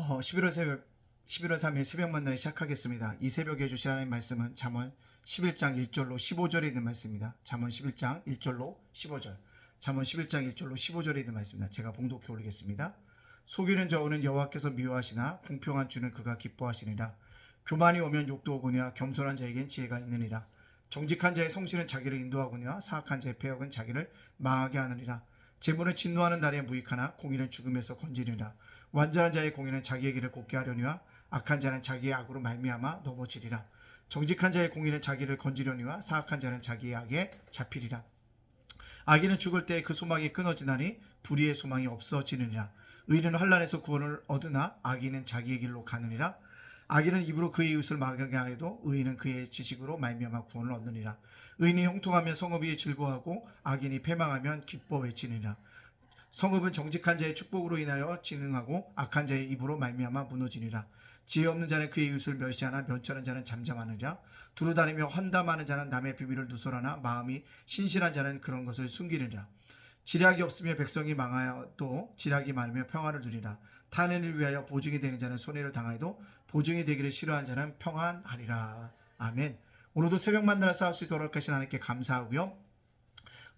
어, 11월 새벽 11월 3일 새벽 만나를 시작하겠습니다. 이 새벽에 주신 하나님 말씀은 잠언 11장 1절로 15절에 있는 말씀입니다. 잠언 11장 1절로 15절. 잠언 11장 1절로 15절에 있는 말씀입니다. 제가 봉독해 올리겠습니다. 속이는 저우는 여호와께서 미워하시나 공평한 주는 그가 기뻐하시니라. 교만이 오면 욕도 오거니와 겸손한 자에겐 지혜가 있느니라. 정직한 자의 성실은 자기를 인도하거니와 사악한 자의 폐역은 자기를 망하게 하느니라. 재물은 진노하는 날에 무익하나 공의는 죽음에서 건지리라. 완전한 자의 공의는 자기의 길을 곱게 하려니와 악한 자는 자기의 악으로 말미암아 넘어지리라. 정직한 자의 공의는 자기를 건지려니와 사악한 자는 자기의 악에 잡히리라. 악인은 죽을 때 그 소망이 끊어지나니 불의의 소망이 없어지느니라. 의인은 환란에서 구원을 얻으나 악인은 자기의 길로 가느니라. 악인은 입으로 그의 이웃을 막게 하여도 의인은 그의 지식으로 말미암아 구원을 얻느니라. 의인이 형통하면 성읍이 즐거워하고 악인이 패망하면 기뻐 외치느니라. 성읍은 정직한 자의 축복으로 인하여 진흥하고 악한 자의 입으로 말미암아 무너지니라. 지혜 없는 자는 그의 이웃을 멸시하나 면처는 자는 잠잠하느니라. 두루 다니며 헌담하는 자는 남의 비밀을 누설하나 마음이 신실한 자는 그런 것을 숨기느니라. 지략이 없으며 백성이 망하여도 지략이 많으며 평화를 누리라. 타인을 위하여 보증이 되는 자는 손해를 당하여도 보증이 되기를 싫어하는 자는 평안하리라. 아멘. 오늘도 새벽 만나러 싸울 수 있도록 하신 하나님께 감사하고요.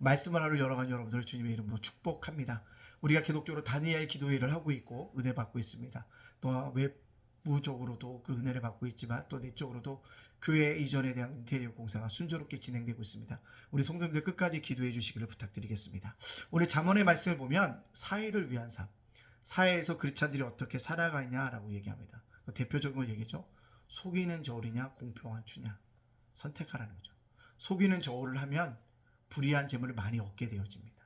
말씀을 하러 열어간 여러분들 주님의 이름으로 축복합니다. 우리가 기독적으로 다니엘 기도회를 하고 있고 은혜 받고 있습니다. 또 외부적으로도 그 은혜를 받고 있지만 또 내적으로도 교회 이전에 대한 인테리어 공사가 순조롭게 진행되고 있습니다. 우리 성도님들 끝까지 기도해 주시기를 부탁드리겠습니다. 오늘 잠언의 말씀을 보면 사회를 위한 삶, 사회에서 그리스찬들이 어떻게 살아가냐라고 얘기합니다. 그 대표적인 얘기죠. 속이는 저울이냐 공평한 주냐 선택하라는 거죠. 속이는 저울을 하면 불이한 재물을 많이 얻게 되어집니다.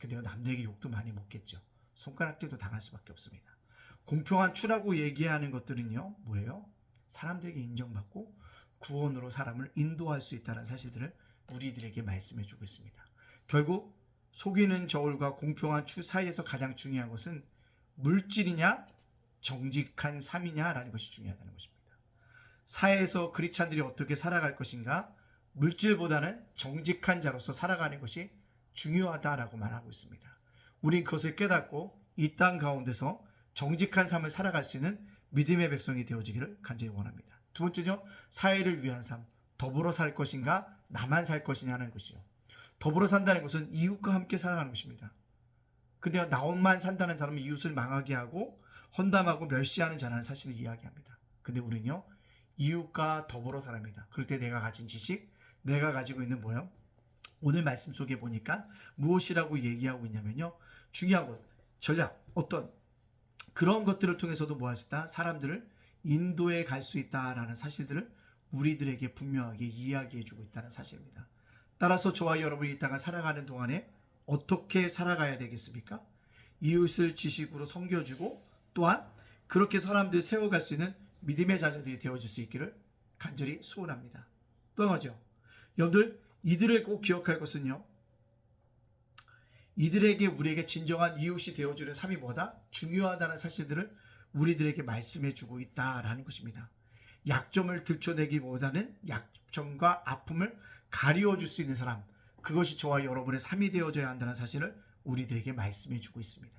근데 남들에게 욕도 많이 먹겠죠. 손가락질도 당할 수밖에 없습니다. 공평한 추라고 얘기하는 것들은요, 뭐예요? 사람들에게 인정받고 구원으로 사람을 인도할 수 있다는 사실들을 우리들에게 말씀해 주고 있습니다. 결국 속이는 저울과 공평한 추 사이에서 가장 중요한 것은 물질이냐, 정직한 삶이냐라는 것이 중요하다는 것입니다. 사회에서 크리스찬들이 어떻게 살아갈 것인가, 물질보다는 정직한 자로서 살아가는 것이 중요하다라고 말하고 있습니다. 우린 그것을 깨닫고 이 땅 가운데서 정직한 삶을 살아갈 수 있는 믿음의 백성이 되어지기를 간절히 원합니다. 두 번째는요, 사회를 위한 삶, 더불어 살 것인가, 나만 살 것이냐는 것이요. 더불어 산다는 것은 이웃과 함께 살아가는 것입니다. 근데 나만 산다는 사람은 이웃을 망하게 하고 헌담하고 멸시하는 자라는 사실을 이야기합니다. 근데 우리는요, 이웃과 더불어 살합니다. 그럴 때 내가 가진 지식, 내가 가지고 있는 뭐요? 오늘 말씀 속에 보니까 무엇이라고 얘기하고 있냐면요. 중요한 것, 전략, 어떤 그런 것들을 통해서도 뭐 할 수 있다? 사람들을 인도에 갈 수 있다라는 사실들을 우리들에게 분명하게 이야기해 주고 있다는 사실입니다. 따라서 저와 여러분이 이 땅을 살아가는 동안에 어떻게 살아가야 되겠습니까? 이웃을 지식으로 섬겨주고 또한 그렇게 사람들 세워갈 수 있는 믿음의 자녀들이 되어질 수 있기를 간절히 소원합니다. 또 하죠. 여러분들 이들을 꼭 기억할 것은요. 이들에게 우리에게 진정한 이웃이 되어주는 삶이 뭐다? 중요하다는 사실들을 우리들에게 말씀해 주고 있다라는 것입니다. 약점을 들춰내기보다는 약점과 아픔을 가리워 줄 수 있는 사람, 그것이 저와 여러분의 삶이 되어져야 한다는 사실을 우리들에게 말씀해 주고 있습니다.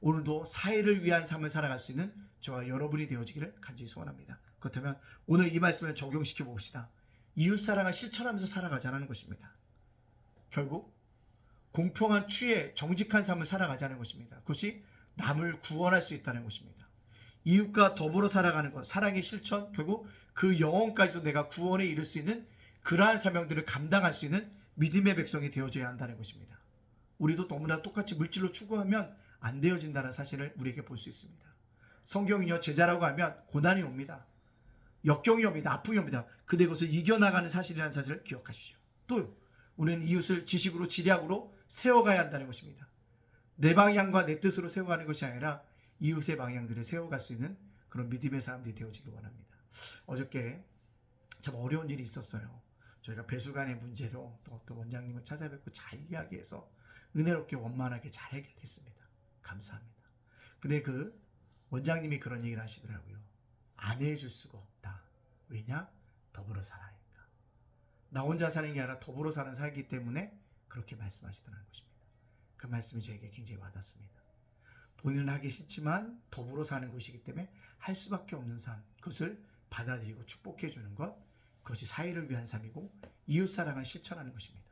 오늘도 사회를 위한 삶을 살아갈 수 있는 저와 여러분이 되어지기를 간절히 소원합니다. 그렇다면 오늘 이 말씀을 적용시켜 봅시다. 이웃 사랑을 실천하면서 살아가자는 것입니다. 결국 공평한 추에 정직한 삶을 살아가자는 것입니다. 그것이 남을 구원할 수 있다는 것입니다. 이웃과 더불어 살아가는 것, 사랑의 실천, 결국 그 영혼까지도 내가 구원에 이를 수 있는 그러한 사명들을 감당할 수 있는 믿음의 백성이 되어져야 한다는 것입니다. 우리도 너무나 똑같이 물질로 추구하면 안 되어진다는 사실을 우리에게 볼 수 있습니다. 성경이요, 제자라고 하면 고난이 옵니다. 역경이 옵니다. 아픔이 옵니다. 근데 그것을 이겨나가는 사실이라는 사실을 기억하십시오. 또요, 우리는 이웃을 지식으로 지략으로 세워가야 한다는 것입니다. 내 방향과 내 뜻으로 세워가는 것이 아니라 이웃의 방향들을 세워갈 수 있는 그런 믿음의 사람들이 되어지길 원합니다. 어저께 참 어려운 일이 있었어요. 저희가 배수관의 문제로 또 어떤 원장님을 찾아뵙고 잘 이야기해서 은혜롭게 원만하게 잘 해결됐습니다. 감사합니다. 근데 그 원장님이 그런 얘기를 하시더라고요. 안 해줄 수가 없다. 왜냐? 더불어 살아니까. 나 혼자 사는 게 아니라 더불어 사는 살기 때문에 그렇게 말씀하시더라는 것입니다. 그 말씀이 저에게 굉장히 와닿습니다. 본인은 하기 싫지만 더불어 사는 것이기 때문에 할 수밖에 없는 삶 그것을 받아들이고 축복해 주는 것 그것이 사회를 위한 삶이고 이웃 사랑을 실천하는 것입니다.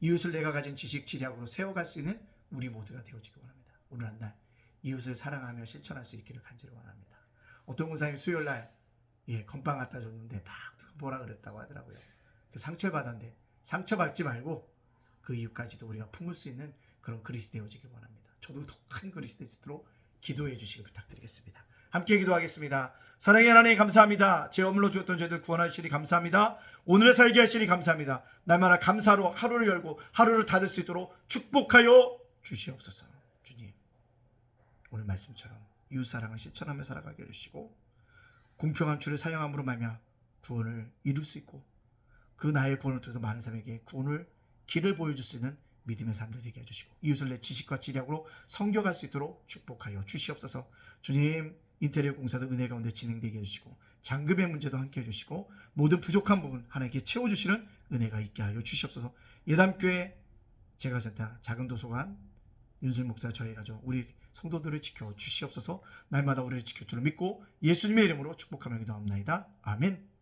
이웃을 내가 가진 지식 지략으로 세워갈 수 있는 우리 모두가 되어지기 원합니다. 오늘 한 날 이웃을 사랑하며 실천할 수 있기를 간절히 원합니다. 어떤 권사님이 수요일 날 예, 건빵 갖다 줬는데 막 뭐라 그랬다고 하더라고요. 그 상처를 받았는데 상처받지 말고 그 이유까지도 우리가 품을 수 있는 그런 되어지길 원합니다. 저도 더큰 있도록 기도해 주시길 부탁드리겠습니다. 함께 기도하겠습니다. 사랑의 하나님 감사합니다. 제 허물로 주었던 죄들 구원하시니 감사합니다. 오늘의 살게 하시니 감사합니다. 날마다 감사로 하루를 열고 하루를 닫을 수 있도록 축복하여 주시옵소서. 주님 오늘 말씀처럼 이웃사랑을 실천하며 살아가게 해주시고 공평한 주를 사용함으로 말미암아 구원을 이룰 수 있고 그 나의 구원을 통해서 많은 사람에게 구원을 길을 보여줄 수 있는 믿음의 삶들 되게 해주시고 이웃을 내 지식과 지략으로 성교할 수 있도록 축복하여 주시옵소서. 주님 인테리어 공사도 은혜 가운데 진행되게 해주시고 장급의 문제도 함께 해주시고 모든 부족한 부분 하나님께 채워주시는 은혜가 있게 하여 주시옵소서. 예담교회 제가센터 작은 도서관 윤술 목사 저희 가족 우리 성도들을 지켜 주시옵소서. 날마다 우리를 지킬 줄을 믿고 예수님의 이름으로 축복하며 기도합나이다. 아멘